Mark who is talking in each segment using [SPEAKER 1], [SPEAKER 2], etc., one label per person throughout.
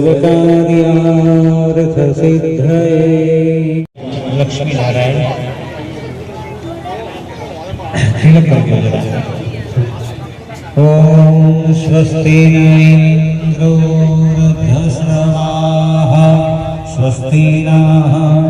[SPEAKER 1] સર્વકાર્યાર્થ સિદ્ધય લક્ષ્મી નારાયણ ઓમ સ્વસ્તિ ઇન્દ્રો સ્વસ્તિ ના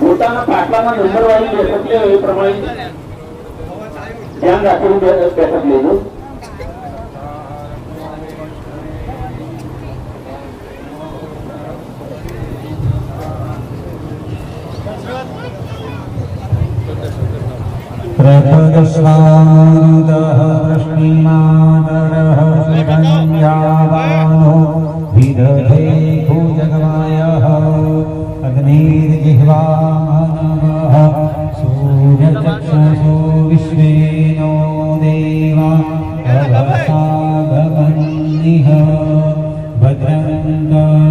[SPEAKER 2] પોતાના પાટલામાં નંબર વાળી બેઠક છે એ પ્રમાણે ધ્યાન રાખીને બે- બેઠક લેજો
[SPEAKER 1] प्रभुस्वादः वृष्णिमादरः सुगन्यावानो विदधे भुजगमायः अग्निर्जिह्वामनवः सूर्यचक्षुषो विश्वेनो देवा अवसागमन्निः भद्रं कर्णेभिः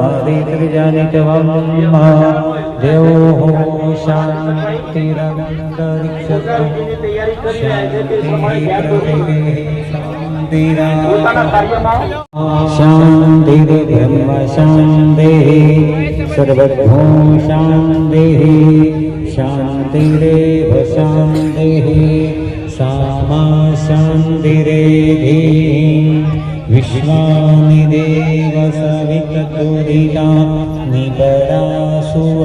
[SPEAKER 1] मदित्रिजनितवम् देवो
[SPEAKER 2] शान्तिरन्तरिक्षस्तु शान्तिरे
[SPEAKER 1] ब्रह्म शान्तिः सर्वभो शान्तिः शान्तिरेव शान्तिः सामा शान्तिरेधि विश्वानि देव सविततुरिता निपरासुव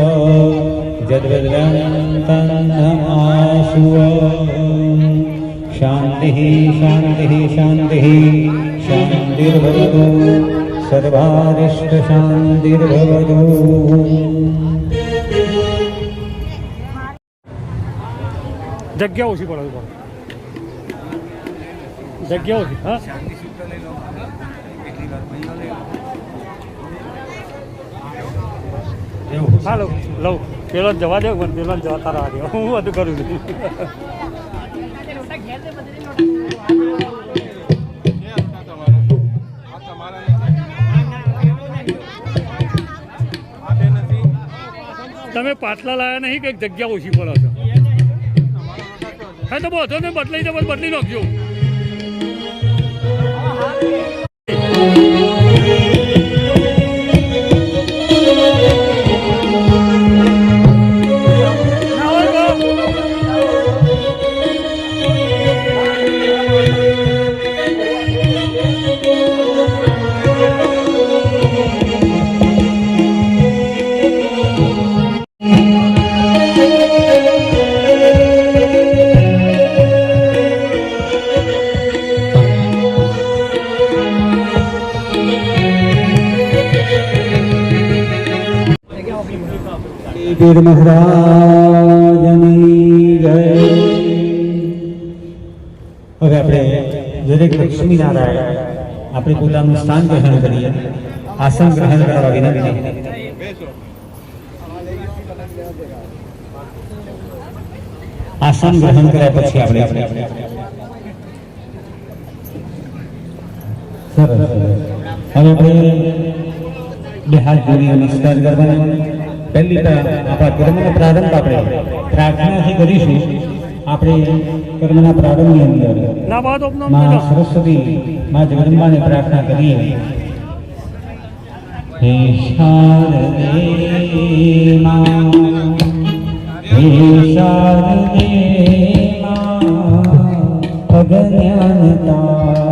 [SPEAKER 1] जद्वद्रन्तन्नमासुव शान्तिः शान्तिः शान्तिः शान्तिर्भवतु सर्वारिष्टशान्तिर्भवतु
[SPEAKER 3] જગ્યા ઓછી પડે પડે જગ્યા ઓછી હા હાલો, લઉં. પેલો જવા દે, પણ પેલો જવા તારા દે હું બધું કરું છું. તમે પાટલા લાયા નહીં કે જગ્યા ઓછી પડો છો? હા, તો બધો ને બદલાઈ દે બદલી નાખજો. ના
[SPEAKER 1] પીર મહારાજની જય હવે આપણે દરેક લક્ષ્મીનારાયણ આપણે પોતાનું સ્થાન ગ્રહણ કરીએ. આસન ગ્રહણ કરવા વિનંતી. આસન ગ્રહણ કર્યા પછી આપણે સરસ. સરસ. હવે આપણે બે હાથ જોડી નમસ્કાર કરવાના. પહેલી આપણા કર્મનો પ્રારંભ આપણે પ્રાર્થનાથી કરીશું. આપણે કર્મના પ્રારંભની અંદર મા સરસ્વતી, માં જગદંબાને પ્રાર્થના કરીએ. હે શારદે માં, હે શારદે માં અજ્ઞાનતા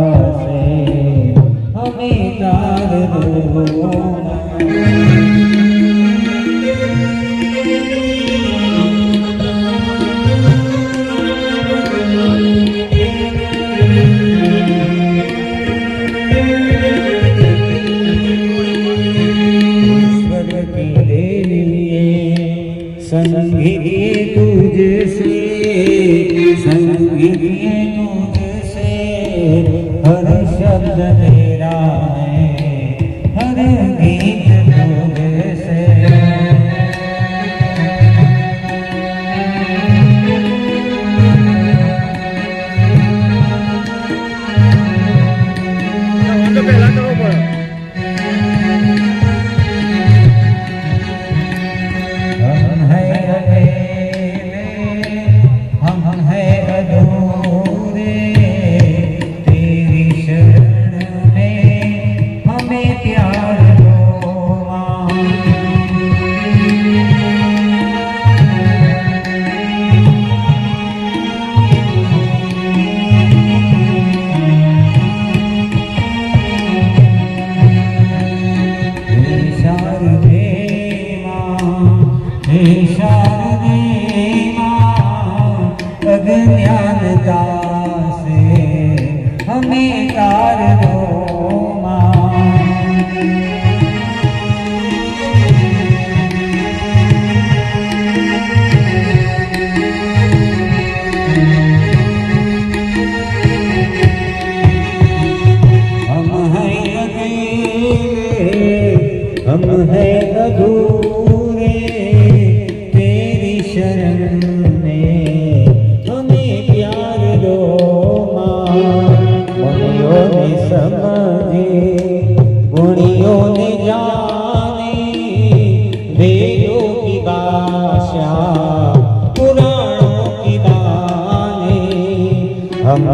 [SPEAKER 1] જશે સંગીત
[SPEAKER 3] તું જશે હર શબ્દ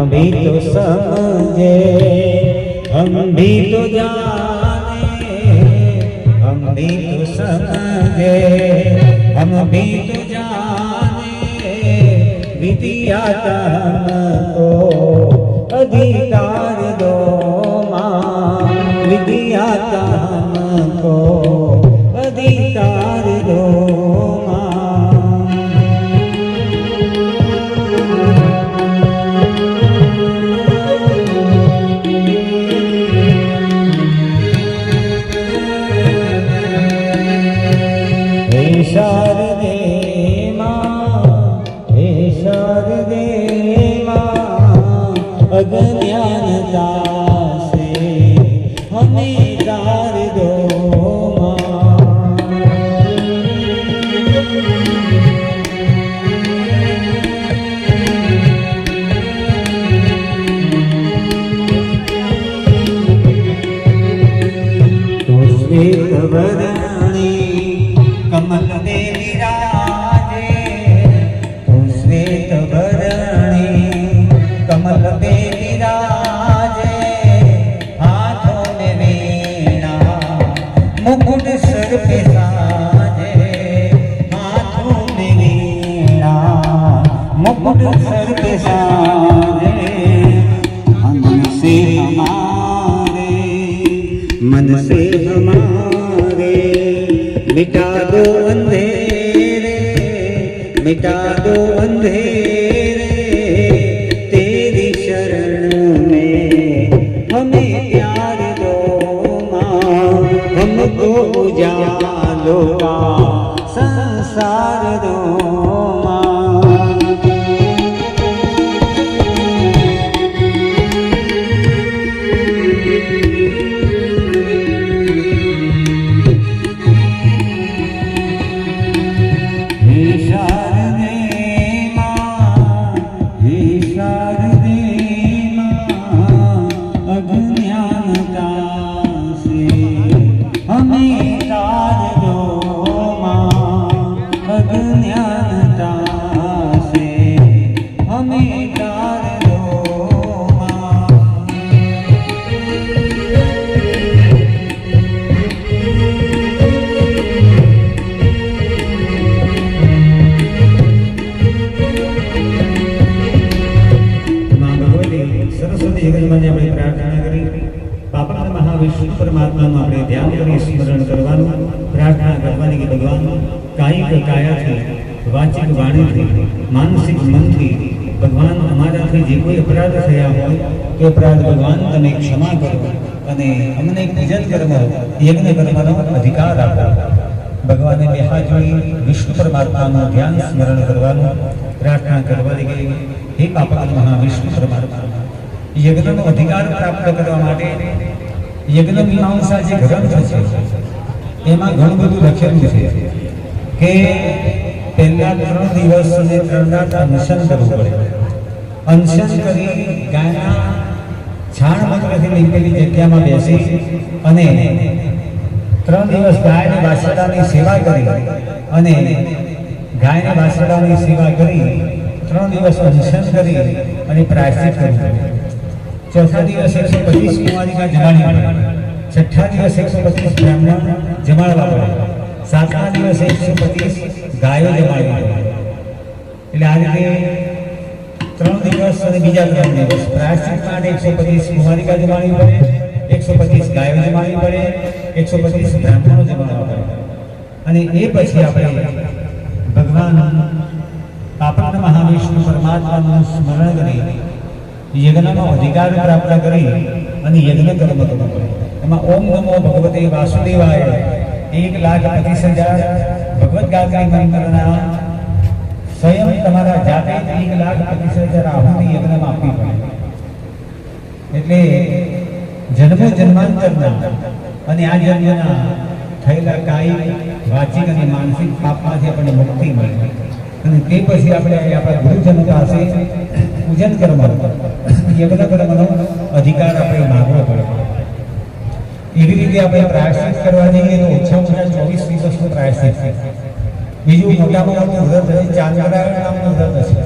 [SPEAKER 1] हम भी तो समझे हम भी तो जाने हम भी तो समझे हम भी तो जाने विद्या का हमको अधिकार दो माँ विद्या દેવા. અજ્ઞાનતા मन से हमारे मिटा दो अंधेरे मिटा दो अंधेरे અને અમને પૂજન કર્મ યજ્ઞ કર્મનો અધિકાર આપો. ભગવાને બે હાથ જોડી વિષ્ણુ પરમાત્માનું ધ્યાન સ્મરણ કરવાનું પ્રાર્થના કરવાની ગઈ હે બાપા મહાવિષ્ણુ પરમાત્મા, યજ્ઞનો અધિકાર પ્રાપ્ત કરવા માટે યજ્ઞ મીમાંસા જે ગ્રંથ છે, એમાં ઘણું બધું લખેલું છે કે પહેલા ત્રણ દિવસ અને ત્રણ રાત અનશન કરવું પડે. અનશન કરી ગાયના છાણ મંત્રથી લીપેલી જગ્યામાં બેસી અને ત્રણ દિવસ ગાયની વાછરડાની સેવા કરી અને ગાયના વાછરડાની સેવા કરી, ત્રણ દિવસ અનશન કરી અને પ્રાયશ્ચિત કર્યું ચોથા દિવસ એકસો પચીસ કુમારિકા જમાડી છઠ્ઠા દિવસ એકસો પચીસ બ્રાહ્મણ જમાડવા પડ્યા. સાતમા દિવસે એકસો પચીસ ગાયો જમાડવા પડ્યા એટલે આ રીતે ત્રણ દિવસ અને બીજા ત્રણ દિવસ. પ્રાયશ્ચિત માટે એકસો પચીસ કુમારિકા જમાવી પડે, એકસો પચીસ ગાયો જમાવી પડે, એકસો પચીસ બ્રાહ્મણો જમાવવા પડે. અને એ પછી આપણે ભગવાન આપણને મહાવિષ્ણુ પરમાત્માનું સ્મરણ કરી યજ્ઞનો અધિકાર પ્રાપ્ત કરી અને યજ્ઞ કર્મ કરવું પડે એમાં ઓમ નમો ભગવતે વાસુદેવાય. એક લાખ પચીસ હજાર ભગવત ગાયત્રી મંત્રના સ્વયં તમારા જાતે એક લાખ પચીસ હજાર આહુતિ યજ્ઞમાં આપવી પડે. એટલે જન્મ જન્માંતરના અને આ જન્મના થયેલા કાયિક, વાચિક અને માનસિક પાપમાંથી આપણને મુક્તિ મળે. અને તે પછી આપણે આપણા ગુરુજન પાસે પૂજન કરવાનું, યજ્ઞ કરવાનો અધિકાર આપણે માગવો પડે. એવી રીતે આપણે પ્રાયશ્ચિત કરવા જઈએ તો ઓછામાં ઓછા ચોવીસ દિવસનું પ્રાયશ્ચિત. બીજું મોટામાં મોટું વ્રત છે ચાંદ્રાયણ નામનું વ્રત છે.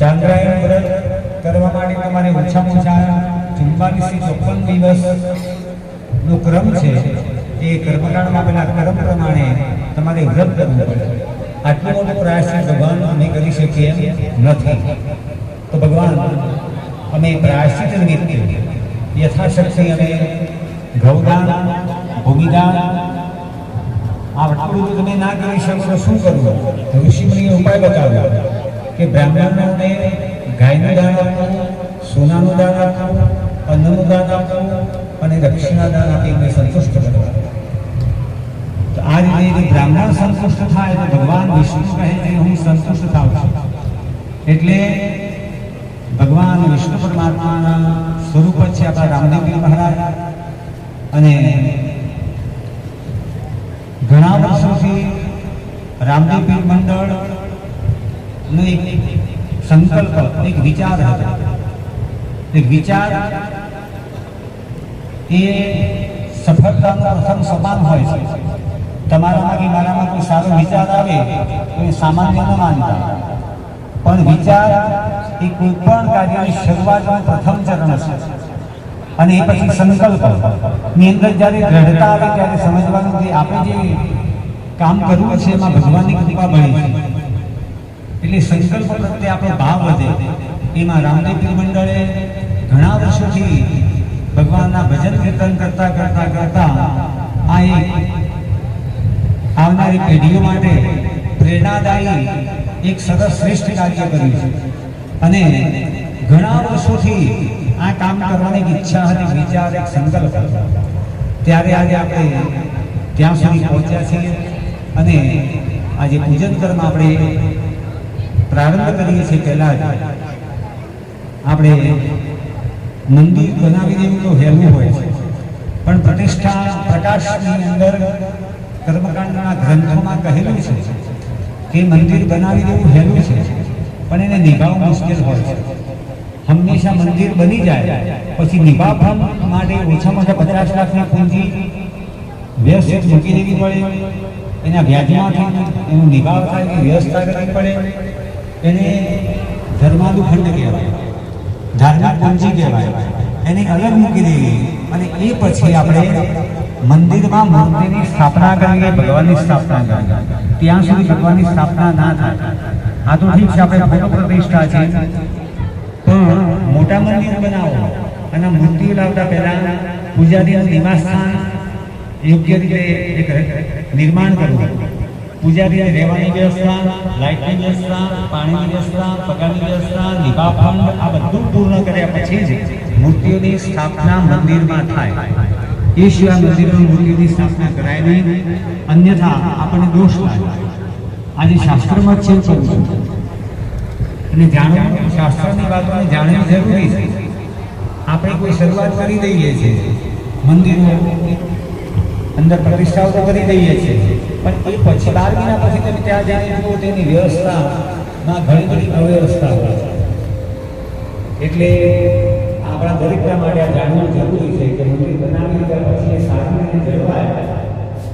[SPEAKER 1] ચાંદ્રાયણ વ્રત કરવા માટે તમારે ઓછામાં ઓછા ચુમ્માલીસથી ચોપન દિવસ નો ક્રમ છે. એ કર્મકાંડમાં પેલા ક્રમ પ્રમાણે તમારે વ્રત કરવું પડે. આટલું મોટું પ્રાયશ્ચિત ભગવાન અમે કરી શકીએ નથી. તો ભગવાન, અમે પ્રાયશ્ચિત નિમિત્તે યથાશક્તિ અમે ગૌદાન ભૂમિદાન આટલું તો તમે ના કરી શકશો શું કરવું? ઋષિમુનિએ ઉપાય બતાવ્યો કે બ્રાહ્મણોને ગાયનું દાન આપવું, સોનાનું દાન આપવું, અન્નનું દાન આપવું અને દક્ષિણા દાન આપી સંતુષ્ટ કરવા. તો આ રીતે બ્રાહ્મણ સંતુષ્ટ થાય તો ભગવાન વિષ્ણુ કહે છે, હું સંતુષ્ટ થાઉં છું. એટલે ભગવાન વિષ્ણુ પરમાત્માના સ્વરૂપ છે આપણા રામદેવજી મહારાજ. અને ઘણા વર્ષોથી રામદેવ પીર મંડળ નો એક સંકલ્પ, એક વિચાર હતો. એક વિચાર એ સફળતાનો પ્રથમ સમાન હોય છે. તમારામાં કે મારામાં કોઈ સારો વિચાર આવે, તો એ સામાન્ય ન માનતા. પણ વિચાર એ કોઈ પણ કાર્યની શરૂઆતનું પ્રથમ ચરણ છે. અને એ પછી સંકલ્પ. ની અંદર જ્યારે દ્રઢતા આવે, ત્યારે સમજવાનું કે આપણે જે કામ કરવું છે એમાં ભગવાનની કૃપા મળી એટલે સંકલ્પ પ્રત્યે આપણો ભાવ વધે. એમાં રામદેવ મંડળે ઘણા વર્ષોથી ભગવાનના ભજન કીર્તન કરતા કરતા કરતા આ એક આવનારી પેઢીઓ માટે પ્રેરણાદાયી એક સરસ શ્રેષ્ઠ કાર્ય કર્યું છે. અને ઘણા વર્ષોથી આ કામ કરવાની ઈચ્છા હતી વિચાર એક સંકલ્પ. ત્યારે આજે આપણે ત્યાં સુધી પહોંચ્યા છીએ. અને આજે પૂજન કર્મ આપણે પ્રારંભ કરીએ છીએ પહેલા જ. આપણે મંદિર બનાવી દેવું તો હેલું હોય છે. પણ પ્રતિષ્ઠા પ્રકાશની અંદર કર્મકાંડના ગ્રંથોમાં કહેલું છે કે મંદિર બનાવી દેવું હેલું છે, પણ એને નિભાવવું મુશ્કેલ હોય છે. હંમેશા મંદિર બની જાય, પછી નિભાવવા માટે ઓછામાં ઓછા પચાસ લાખની પૂંજી વ્યસ્ત મૂકી દેવી પડે. એના વ્યાજમાંથી એનું નિભાવ થાય, એની વ્યવસ્થા કરવી પડે, એને ધર્માનું ખંડ કહેવાય, ધાર્મિક પૂંજી કહેવાય, એને અલગ મૂકી દેવી અને એ પછી આપણે મંદિરમાં મૂર્તિની સ્થાપના કરીએ, ભગવાનની સ્થાપના કરીએ. ત્યાં સુધી ભગવાનની સ્થાપના ના થાય. આ તો ઠીક છે, આપણે ફોટો પ્રતિષ્ઠા છે. પણ મોટા મંદિર બનાવો. અને મૂર્તિઓ લાવતા પહેલા પૂજારીનું નિવાસ સ્થાન યોગ્ય રીતે એક નિર્માણ કરવું. પૂજારીને રહેવાની વ્યવસ્થા, લાઇટની વ્યવસ્થા, પાણીની વ્યવસ્થા, પગારની વ્યવસ્થા નિભા આ બધું પૂર્ણ કર્યા પછી જ મૂર્તિઓની સ્થાપના મંદિરમાં થાય. એ સિવાય મંદિરમાં મૂર્તિઓની સ્થાપના કરાય નહીં. અન્યથા આપણને દોષ થાય. આજે શાસ્ત્રમાં છે કહું છું. અને જાણવું શાસ્ત્રની વાતોને જાણવી જરૂરી છે. આપણે કોઈ શરૂઆત કરી દઈએ છીએ. મંદિરો અંદર પ્રતિષ્ઠાઓ તો કરી દઈએ છીએ. પણ એ પછી બાર મહિના પછી તમે ત્યાં જઈને જુઓ તેની વ્યવસ્થામાં ઘણી ઘણી અવ્યવસ્થા હોય છે. એટલે આપણા દરેકના માટે આ જાણવું જરૂરી છે કે મંદિર બનાવી ત્યાર પછી એ સારી રીતે જળવાય.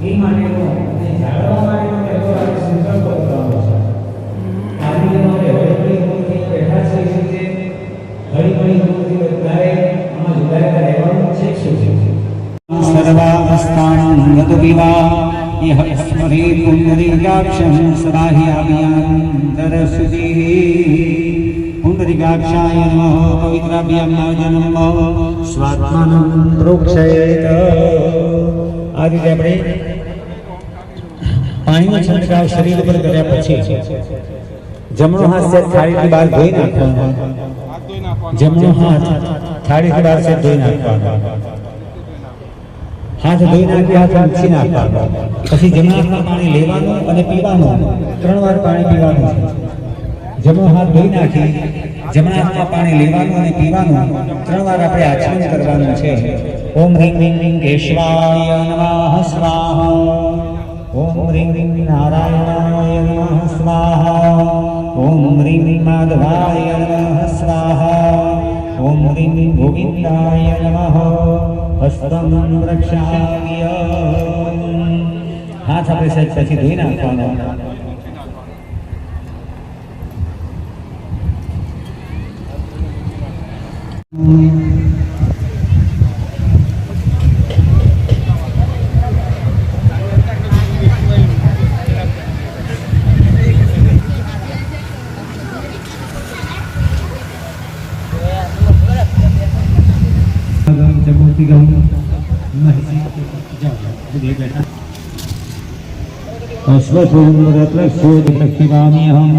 [SPEAKER 1] એ માટેનો જાળવવા માટેનો સંકલ્પ રીતે. આપણે હળીમળી મૂર્તિ બધાએ આમાં જોડાયેલા રહેવાનું છે. શું સર્વાવસ્થાન ગત વિવા ઇહ સ્મરે પુંડરીકાક્ષં સદા હિ અભિયાંતર સુધી પુંડરીકાક્ષાય નમઃ પવિત્રાભ્યામ નમઃ સ્વાત્માનં પ્રોક્ષયેત આ રીતે આપણે પાણીનો છંટકાવ શરીર પર કર્યા પછી જમણો હાથ છે થાળીથી બહાર ધોઈ નાખવાનો જમણો હાથ થાળીથી બહાર છે ધોઈ નાખવાનો હાથ ધોઈ નાખી હાથ ઉછી નાખવાનો પછી જમણા હાથમાં પાણી લેવાનું અને પીવાનું. ત્રણ વાર પાણી પીવાનું છે. જમણો હાથ ધોઈ નાખી, જમણા હાથમાં પાણી લેવાનું અને પીવાનું. ત્રણ વાર આપણે આચમન કરવાનું છે. ઓમ રીમ રીમ રીમ કેશવાય નમઃ સ્વાહા. ઓમ રીમ રીમ નારાયણાય નમઃ સ્વાહા. ઓમ રીમ રીમ માધવાય નમઃ સ્વાહા. ઓમ રીમ રીમ ગોવિંદાય નમઃ. હસ્તમ રક્ષામ્ય હાથ આપણે સહેજ પછી ધોઈ નાખવાનો। अश्वशूरप्रक्षोदप्रक्षिपाम्यहम्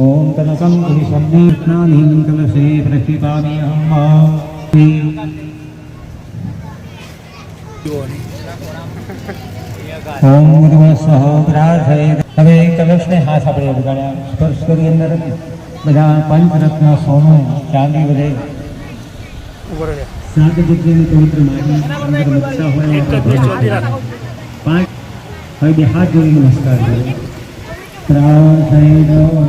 [SPEAKER 1] ॐ कनकं कुलिशब्देष्णानीं कलशे प्रक्षिपाम्यहम् ઓમ નમઃ સહસ્રાય હવે કલશને હાથ આપણે ઉગાડ્યા સ્પર્શ કરી અંદર બધા પંચરત્ન સોનું ચાંદી બધે
[SPEAKER 3] ઉપર રહે
[SPEAKER 1] સાત જગ્યાની પવિત્ર માટી અંદર મચ્છા હોય
[SPEAKER 3] એક જ બે ચોથી રાખ
[SPEAKER 1] પાંચ હવે બે હાથ જોડી નમસ્કાર કરો. ત્રણ થઈ ગયો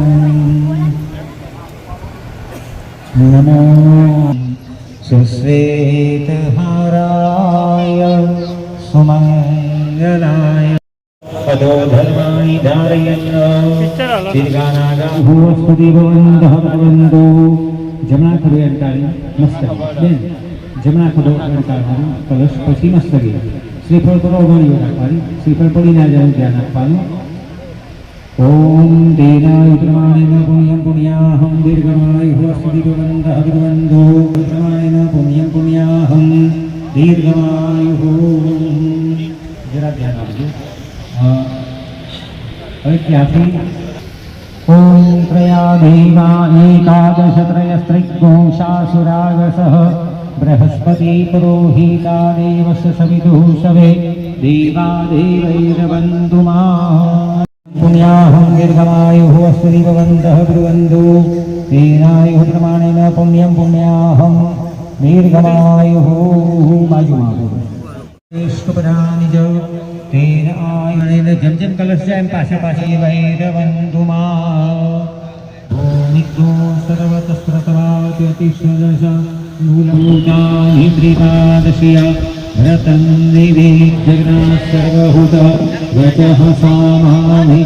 [SPEAKER 1] નમો સુશ્વેત હારાય સુમંગલાય. પદો ધર્માણી
[SPEAKER 3] ધારયન્ન દીર્ઘાનાગા.
[SPEAKER 1] ભૂસ્પતિ ભવંતઃ ભવંતુ જમણા ખડો અંટાળી જમણા ખડો અંટાળવાનું કલશ પછી મસ્તકી શ્રીફળ પર ઓગણીઓ રાખવાની. શ્રીફળ પડી ના જાય ધ્યાન આપવાનું. ઓમ દેના ઉત્રમાણેન પુણ્યમ પુણ્યાહમ દીર્ઘમાય હોસ્પિટિટોનંદ અભિવંદો ઉત્રમાણેન પુણ્યમ પુણ્યાહમ દીર્ઘમાય હો જરા ધ્યાન આપજો. હવે ત્યાંથી ॐ त्रया देवा एकादशत्रयस्त्रिगोषासुरागसः बृहस्पति पुरोहिता देवस्य सवितुः शवे देवा देवैरवन्तुमा पुण्याहं दीर्घमायुः अस्तु दीपवन्तः ब्रुवन्तु तेनायुः प्रमाणेन पुण्यं पुण्याहं दीर्घमायुः बाजुमापुराणि ज तेन आयुणेन जम जम कलस्य एम पाशा पाशी वैरवन्तुमा ॐ निग्धो सर्वतस्त्रतवावति अतिश्रदशा મૂલભૂતાનિ ત્રિપાદશિયા રતન દેવે જગન્નાથ સર્વહૂત વચઃ સામાનિ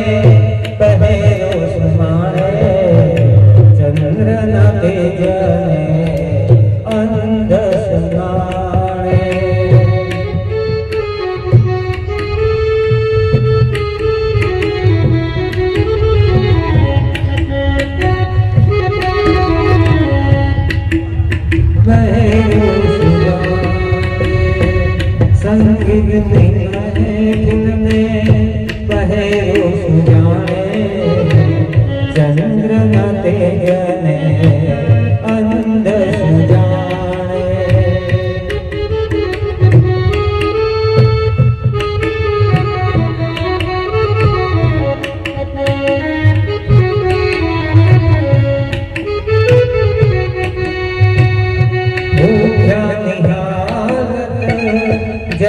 [SPEAKER 1] Yeah.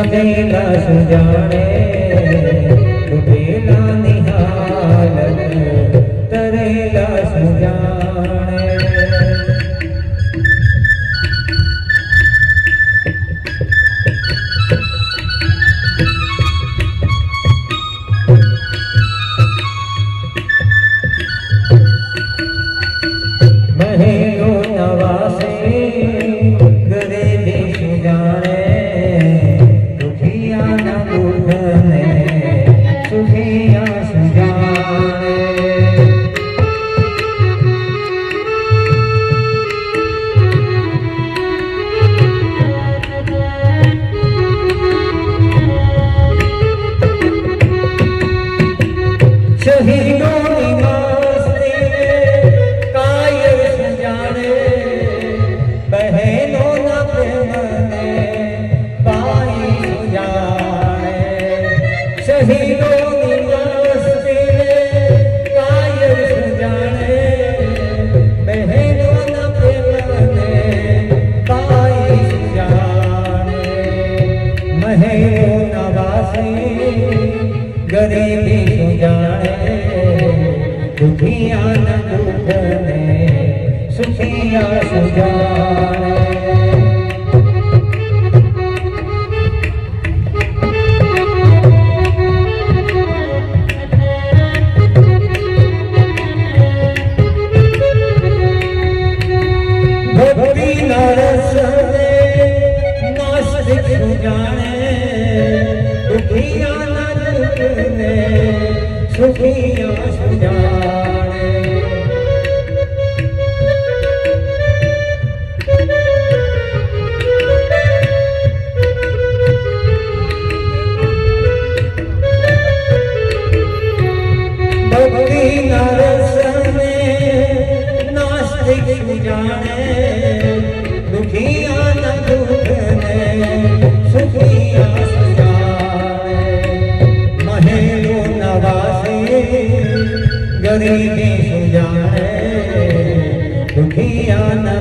[SPEAKER 1] જમેલા સુજાણે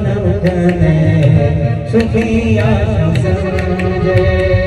[SPEAKER 1] દુઃખને સુખિયા સમજે